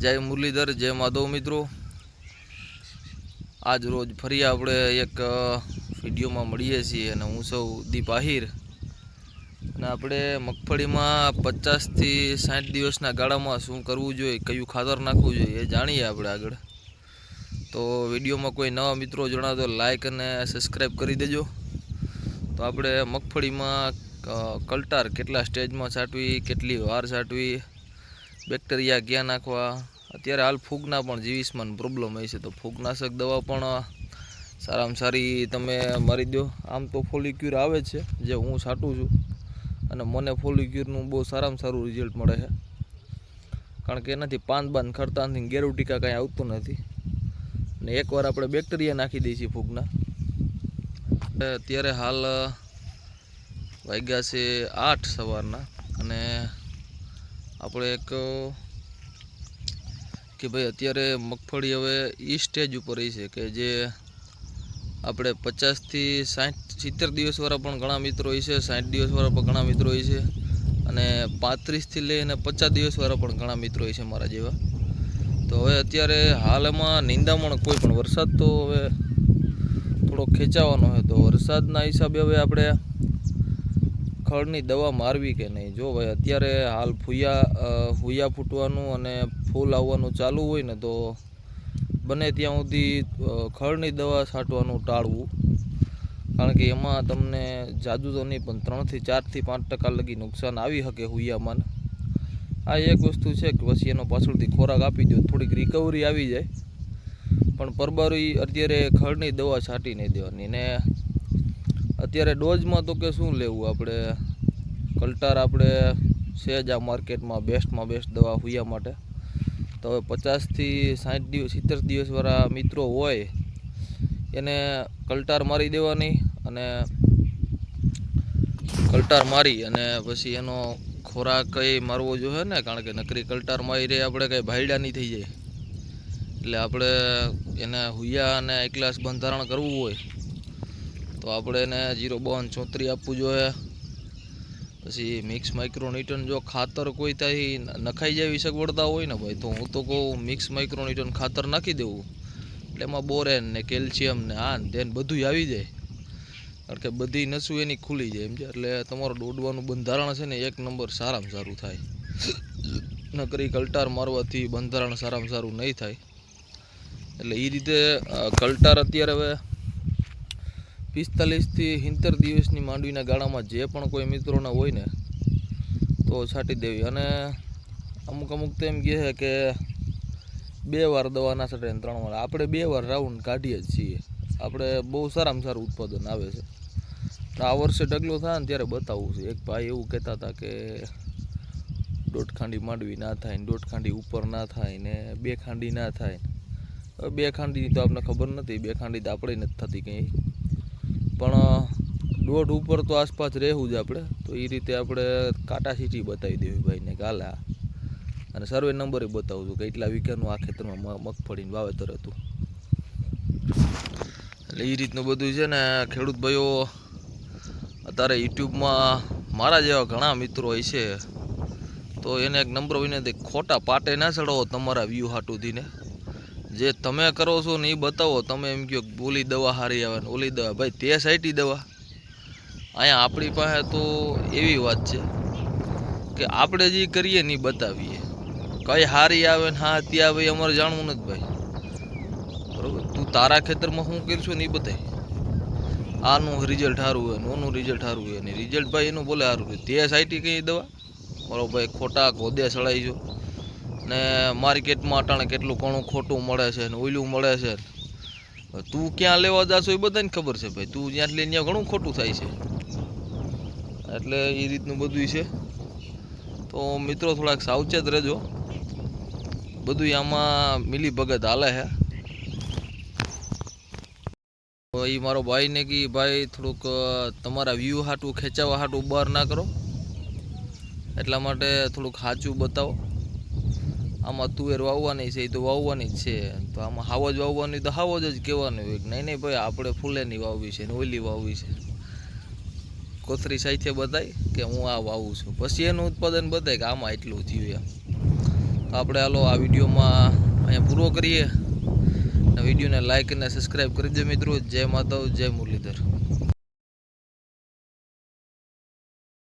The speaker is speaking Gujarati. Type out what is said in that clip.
જય મુરલીધર, જય માધવ મિત્રો. આજ રોજ ફરી આપણે એક વિડીયોમાં મળીએ છીએ અને હું સૌ દીપ આહિર અને આપણે મગફળીમાં પચાસથી સાઠ દિવસના ગાળામાં શું કરવું જોઈએ, કયું ખાતર નાખવું જોઈએ એ જાણીએ આપણે આગળ. તો વિડીયોમાં કોઈ નવા મિત્રો જણાવો તો લાઇક અને સબસ્ક્રાઈબ કરી દેજો. તો આપણે મગફળીમાં કલ્ટાર કેટલા સ્ટેજમાં છાંટવી કેટલી વાર છાંટવી બેક્ટેરિયા ક્યાં નાખવા? અત્યારે હાલ ફૂગના પણ જીવીસમાં પ્રોબ્લેમ હોય છે. તો ફૂગનાશક દવા પણ સારામાં સારી તમે મારી દો. આમ તો ફોલિક્યુર આવે છે, જે હું છાંટું છું. અને મને ફોલિક્યુરનું બહુ સારામાં સારું રિઝલ્ટ મળે છે. કારણ કે એનાથી પાન બાન ખરતા નથી ગેરુટીકા કાંઈ આવતું નથી. ને એકવાર આપણે બેક્ટેરિયા નાખી દઈએ છીએ ફૂગના. અત્યારે હાલ વાગ્યા છે આઠ સવારના. અને આપણે એક, કે ભાઈ અત્યારે મગફળી હવે એ સ્ટેજ ઉપર રહી છે કે જે આપણે પચાસથી સાઠ, સિત્તેર દિવસવાળા પણ ઘણા મિત્રો હોય છે, સાઠ દિવસવાળા પણ ઘણા મિત્રો હોય છે અને પાંત્રીસથી લઈને પચાસ દિવસવાળા પણ ઘણા મિત્રો હોય છે મારા જેવા. તો હવે અત્યારે હાલમાં નિંદામણ કોઈ પણ વરસાદ તો હવે થોડો ખેંચાવાનો હોય તો વરસાદના હિસાબે હવે આપણે ખડની દવા મારવી કે નહીં? જો ભાઈ, અત્યારે હાલ ફૂયા ફૂયા ફૂટવાનું અને ફૂલ આવવાનું ચાલુ હોય ને તો બને ત્યાં સુધી ખળની દવા છાંટવાનું ટાળવું. કારણ કે એમાં તમને જાદુ તો નહીં, પણ ત્રણથી ચારથી પાંચ ટકા લગી નુકસાન આવી શકે હુયામાં આ એક વસ્તુ છે કે પછી એનો પાછળથી ખોરાક આપી દો, થોડીક રિકવરી આવી જાય. પણ પરબારી અત્યારે ખળની દવા છાંટી નહીં દેવાની ને અત્યારે ડોઝમાં તો કે શું લેવું? આપણે કલ્ટાર આપણે છે જ આ માર્કેટમાં બેસ્ટમાં બેસ્ટ દવા હુયા માટે. તો હવે પચાસથી સાઠ દિવસ, સિત્તેર દિવસવાળા મિત્રો હોય, એને કલ્ટાર મારી દેવાની અને કલ્ટાર મારી અને પછી એનો ખોરાક કંઈ મારવો જોઈએ ને, કારણ કે નકરી કલ્ટાર મારી રહે આપણે કંઈ ભાઈડા નહીં થઈ જાય. એટલે આપણે એને હુયા અને એક ગ્લાસ બંધારણ કરવું હોય તો આપણે એને જીરો બોન ચોત્રી આપવું જોઈએ. પછી મિક્સ માઇક્રોન્યુટન જો ખાતર કોઈ ત્યાંથી નખાઈ જેવી સગવડતા હોય ને ભાઈ, તો હું તો કહું મિક્સ માઇક્રોન્યુટન ખાતર નાખી દેવું. એટલે એમાં બોરેન ને કેલ્શિયમ ને આ ને તેન બધું આવી જાય. કારણ કે બધી નસું એની ખુલી જાય એમ છે. એટલે તમારું દોડવાનું બંધારણ છે ને એક નંબર સારામાં સારું થાય. નકરી કલટાર મારવાથી બંધારણ સારામાં સારું નહીં થાય. એટલે એ રીતે કલટાર અત્યારે હવે પિસ્તાલીસથી સિત્તેર દિવસની માંડવીના ગાળામાં જે પણ કોઈ મિત્રોના હોય ને, તો છાંટી દેવી. અને અમુક અમુક તો એમ કહે છે કે બે વાર દવા ના છાંટે ત્રણ વાર. આપણે બે વાર રાઉન્ડ કાઢીએ જ છીએ. આપણે બહુ સારામાં સારું ઉત્પાદન આવે છે. તો આ વર્ષે ડગલો થાય ને ત્યારે બતાવવું છે. એક ભાઈ એવું કહેતા હતા કે દોઢ ખાંડી માંડવી ના થાય ને દોઢ ખાંડી ઉપર ના થાય ને બે ખાંડી ના થાય. બે ખાંડીની તો આપણને ખબર નથી બે ખાંડી તો આપણે નથી થતી કંઈ. પણ, દોઢ ઉપર તો આસપાસ રહેવું જ આપણે. તો એ રીતે આપણે કાંટા સીટી બતાવી દેવી ભાઈને ગાલા અને સર્વે નંબરે બતાવું છું કે એટલા વીઘાનું આ ખેતરમાં મગફળીનું વાવેતર હતું. એટલે એ રીતનું બધું છે ને, ખેડૂત ભાઈઓ, અત્યારે યુટ્યુબમાં મારા જેવા ઘણા મિત્રો હોય છે. તો એને એક નંબર વિનંતી, ખોટા પાટે ના ચડાવો તમારા વ્યૂ હાટુથી ને જે તમે કરો છો ને એ બતાવો. તમે એમ કહો ઓલી દવા સારી આવે ને ઓલી દવા. ભાઈ, તે સાઈટી દવા? અહીંયા આપણી પાસે તો એવી વાત છે કે આપણે જે કરીએ ને એ બતાવીએ. કઈ હારી આવે ને હા ત્યાં આવે અમારે જાણવું નથી ભાઈ. બરોબર? તું તારા ખેતરમાં શું કરશું ને એ બતાય. આનું રિઝલ્ટ સારું હોય ઓનું રિઝલ્ટ સારું હોય ને રિઝલ્ટ ભાઈ એનું બોલે સારું હોય. તે સાઈટી કઈ દવા? મારો ભાઈ ખોટા ખોદે સળાઈ જો. ને માર્કેટમાં અટાણે કેટલું ઘણું ખોટું મળે છે ને ઓયલું મળે છે. તું ક્યાં લેવા જાશો એ બધાને ખબર છે ભાઈ. તું જ્યાં લઈને ત્યાં ઘણું ખોટું થાય છે. એટલે એ રીતનું બધું છે. તો મિત્રો થોડાક સાવચેત રહેજો. બધું આમાં મિલી ભગત હાલે છે તો એ મારો ભાઈને કે ભાઈ થોડુંક તમારા વ્યૂ હાટું ખેંચાવા હાટું બહાર ના કરો. એટલા માટે થોડુંક સાચું બતાવો. આમાં તુવેર વાવવાની છે એ તો વાવવાની જ છે. તો આમાં હાવજ વાવવાની તો હાવ જ કહેવાનું હોય કે નહીં નહીં ભાઈ, આપણે ફૂલેની વાવવી છે ને ઓલી વાવવી છે. કોથરી સાથે બતાય કે હું આ વાવું છું. પછી એનું ઉત્પાદન બતાય કે આમાં એટલું થયું એમ. આપણે હાલો આ વિડીયોમાં અહીંયા પૂરો કરીએ. વિડીયોને લાઈક અને સબસ્ક્રાઈબ કરી દો મિત્રો. જય માધવ જય મુરલીધર.